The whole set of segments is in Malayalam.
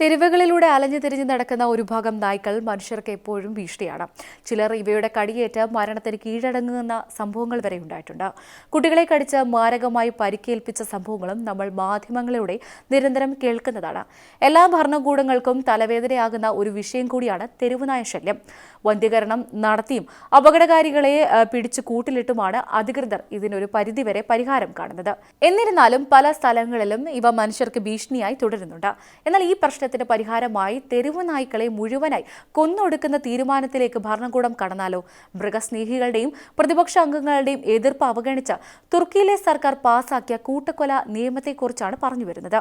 തെരുവുകളിലൂടെ അലഞ്ഞു തിരിഞ്ഞ് നടക്കുന്ന ഒരു ഭാഗം നായ്ക്കൾ മനുഷ്യർക്ക് എപ്പോഴും ഭീഷണിയാണ്. ചിലർ ഇവയുടെ കടിയേറ്റ് മരണത്തിന് കീഴടങ്ങുന്ന സംഭവങ്ങൾ വരെ ഉണ്ടായിട്ടുണ്ട്. കുട്ടികളെ കടിച്ച് മാരകമായി പരിക്കേൽപ്പിച്ച സംഭവങ്ങളും നമ്മൾ മാധ്യമങ്ങളിലൂടെ നിരന്തരം കേൾക്കുന്നതാണ്. എല്ലാ ഭരണകൂടങ്ങൾക്കും തലവേദനയാകുന്ന ഒരു വിഷയം കൂടിയാണ് തെരുവുനായ ശല്യം. വന്ധ്യകരണം നടത്തിയും അപകടകാരികളെ പിടിച്ചു കൂട്ടിലിട്ടുമാണ് അധികൃതർ ഇതിനൊരു പരിധിവരെ പരിഹാരം കാണുന്നത്. എന്നിരുന്നാലും പല സ്ഥലങ്ങളിലും ഇവ മനുഷ്യർക്ക് ഭീഷണിയായി തുടരുന്നുണ്ട്. എന്നാൽ ഈ പ്രശ്നത്തിന് പരിഹാരമായി തെരുവു നായ്ക്കളെ മുഴുവനായി കൊന്നൊടുക്കുന്ന തീരുമാനത്തിലേക്ക് ഭരണകൂടം കടന്നാലോ? മൃഗസ്നേഹികളുടെയും പ്രതിപക്ഷ അംഗങ്ങളുടെയും എതിർപ്പ് അവഗണിച്ച തുർക്കിയിലെ സർക്കാർ പാസാക്കിയ കൂട്ടക്കൊല നിയമത്തെക്കുറിച്ചാണ് പറഞ്ഞു വരുന്നത്.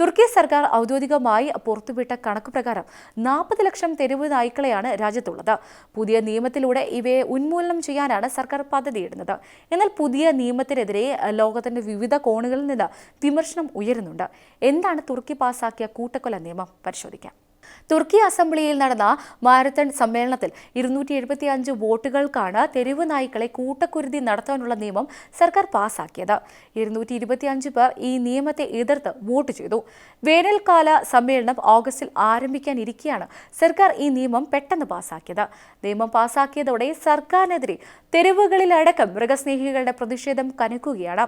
തുർക്കി സർക്കാർ ഔദ്യോഗികമായി പുറത്തുവിട്ട കണക്ക് പ്രകാരം നാൽപ്പത് ലക്ഷം തെരുവ് നായ്ക്കളെയാണ് രാജ്യത്തുള്ളത്. പുതിയ നിയമത്തിലൂടെ ഇവയെ ഉന്മൂലനം ചെയ്യാനാണ് സർക്കാർ പദ്ധതിയിടുന്നത്. എന്നാൽ പുതിയ നിയമത്തിനെതിരെ ലോകത്തിന്റെ വിവിധ കോണുകളിൽ നിന്ന് വിമർശനം ഉയരുന്നുണ്ട്. എന്താണ് തുർക്കി പാസാക്കിയ കൂട്ടക്കൊല നിയമം? പരിശോധിക്കാം. തുർക്കി അസംബ്ലിയിൽ നടന്ന മാരത്തൺ സമ്മേളനത്തിൽ ഇരുന്നൂറ്റി എഴുപത്തി അഞ്ച് വോട്ടുകൾക്കാണ് തെരുവ് നായ്ക്കളെ കൂട്ടക്കുരുതി നടത്താനുള്ള നിയമം സർക്കാർ പാസാക്കിയത്. ഇരുന്നൂറ്റി ഇരുപത്തി അഞ്ച് പേർ ഈ നിയമത്തെ എതിർത്ത് വോട്ട് ചെയ്തു. വേനൽക്കാല സമ്മേളനം ഓഗസ്റ്റിൽ ആരംഭിക്കാനിരിക്കെയാണ് സർക്കാർ ഈ നിയമം പെട്ടെന്ന് പാസാക്കിയത്. നിയമം പാസാക്കിയതോടെ സർക്കാരിനെതിരെ തെരുവുകളിലടക്കം മൃഗസ്നേഹികളുടെ പ്രതിഷേധം കനക്കുകയാണ്.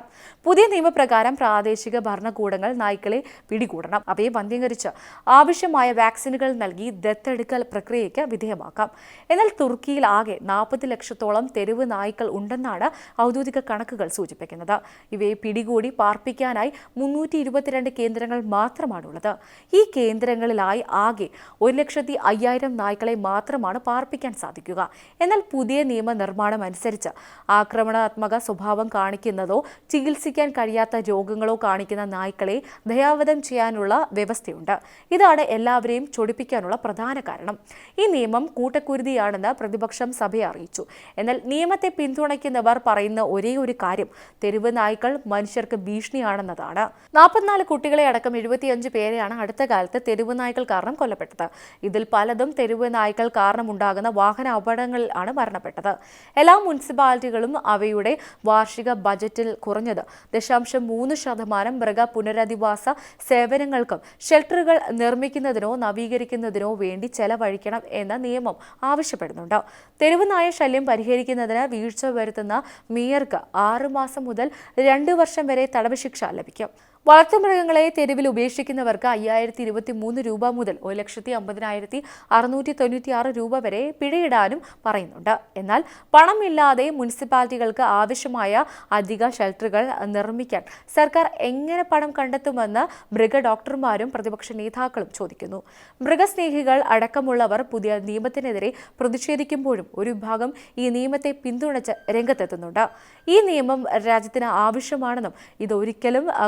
പുതിയ നിയമപ്രകാരം പ്രാദേശിക ഭരണകൂടങ്ങൾ നായ്ക്കളെ പിടികൂടണം. അവയെ വന്ധ്യീകരിച്ച് ആവശ്യമായ വാക്സിനുകൾ നൽകി ദത്തെടുക്കൽ പ്രക്രിയയ്ക്ക് വിധേയമാക്കാം. എന്നാൽ തുർക്കിയിൽ ആകെ നാൽപ്പത് ലക്ഷത്തോളം തെരുവ് നായ്ക്കൾ ഉണ്ടെന്നാണ് ഔദ്യോഗിക കണക്കുകൾ സൂചിപ്പിക്കുന്നത്. ഇവയെ പിടികൂടി പാർപ്പിക്കാനായി മുന്നൂറ്റി ഇരുപത്തിരണ്ട് കേന്ദ്രങ്ങൾ മാത്രമാണുള്ളത്. ഈ കേന്ദ്രങ്ങളിലായി ആകെ ഒരു ലക്ഷത്തി അയ്യായിരം നായ്ക്കളെ മാത്രമാണ് പാർപ്പിക്കാൻ സാധിക്കുക. എന്നാൽ പുതിയ നിയമനിർമ്മാണം അനുസരിച്ച് ആക്രമണാത്മക സ്വഭാവം കാണിക്കുന്നതോ ചികിത്സിക്കാൻ കഴിയാത്ത രോഗങ്ങളോ കാണിക്കുന്ന നായ്ക്കളെ ദയാവധം ചെയ്യാനുള്ള വ്യവസ്ഥയുണ്ട്. ഇതാണ് എല്ലാവരെയും ചൊടിപ്പിക്കാനുള്ള പ്രധാന കാരണം. ഈ നിയമം കൂട്ടക്കുരുതിയാണെന്ന് പ്രതിപക്ഷം സഭയെ അറിയിച്ചു. എന്നാൽ നിയമത്തെ പിന്തുണയ്ക്കുന്നവർ പറയുന്ന ഒരേ ഒരു കാര്യം തെരുവ് നായ്ക്കൾ മനുഷ്യർക്ക് ഭീഷണിയാണെന്നതാണ്. നാൽപ്പത്തിനാല് കുട്ടികളെ അടക്കം എഴുപത്തിയഞ്ച് പേരെയാണ് അടുത്ത കാലത്ത് തെരുവ് നായ്ക്കൾ കാരണം കൊല്ലപ്പെട്ടത്. ഇതിൽ പലതും തെരുവ് നായ്ക്കൾ കാരണമുണ്ടാകുന്ന വാഹന അപകടങ്ങളിൽ ആണ് മരണപ്പെട്ടത്. എല്ലാ മുനിസിപ്പാലിറ്റികളും അവയുടെ വാർഷിക ബജറ്റിൽ കുറഞ്ഞത് ദശാംശം മൂന്ന് ശതമാനം മൃഗ പുനരധിവാസ സേവനങ്ങൾക്കും ഷെൽട്ടറുകൾ നിർമ്മിക്കുന്നതിനോ നവീകരിക്കുന്നതിനോ വേണ്ടി ചെലവഴിക്കണം എന്ന നിയമം ആവശ്യപ്പെടുന്നുണ്ട്. തെരുവ് നായ ശല്യം പരിഹരിക്കുന്നതിന് വീഴ്ച വരുത്തുന്ന മേയർക്ക് ആറുമാസം മുതൽ രണ്ട് വർഷം വരെ തടവ് ശിക്ഷ ലഭിക്കും. വളർത്തുമൃഗങ്ങളെ തെരുവിൽ ഉപേക്ഷിക്കുന്നവർക്ക് അയ്യായിരത്തി ഇരുപത്തി മൂന്ന് രൂപ മുതൽ ഒരു ലക്ഷത്തി അമ്പതിനായിരത്തി അറുന്നൂറ്റി തൊണ്ണൂറ്റി ആറ് രൂപ വരെ പിഴയിടാനും പറയുന്നുണ്ട്. എന്നാൽ പണമില്ലാതെ മുനിസിപ്പാലിറ്റികൾക്ക് ആവശ്യമായ അധിക ഷെൽട്ടറുകൾ നിർമ്മിക്കാൻ സർക്കാർ എങ്ങനെ പണം കണ്ടെത്തുമെന്ന് മൃഗ ഡോക്ടർമാരും പ്രതിപക്ഷ നേതാക്കളും ചോദിക്കുന്നു. മൃഗസ്നേഹികൾ അടക്കമുള്ളവർ പുതിയ നിയമത്തിനെതിരെ പ്രതിഷേധിക്കുമ്പോഴും ഒരു വിഭാഗം ഈ നിയമത്തെ പിന്തുണച്ച് രംഗത്തെത്തുന്നുണ്ട്. ഈ നിയമം രാജ്യത്തിന് ആവശ്യമാണെന്നും ഇതൊരിക്കലും ആ,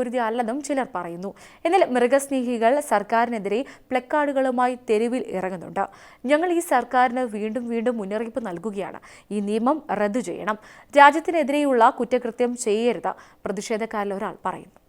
കൂട്ടക്കുരുതി അല്ലെന്നും ചിലർ പറയുന്നു. എന്നാൽ മൃഗസ്നേഹികൾ സർക്കാരിനെതിരെ പ്ലക്കാർഡുകളുമായി തെരുവിൽ ഇറങ്ങുന്നുണ്ട്. ഞങ്ങൾ ഈ സർക്കാരിന് വീണ്ടും വീണ്ടും മുന്നറിയിപ്പ് നൽകുകയാണ്. ഈ നിയമം റദ്ദു ചെയ്യണം. രാജ്യത്തിനെതിരെയുള്ള കുറ്റകൃത്യം ചെയ്യരുത് പ്രതിഷേധക്കാരിൽ ഒരാൾ പറയുന്നു.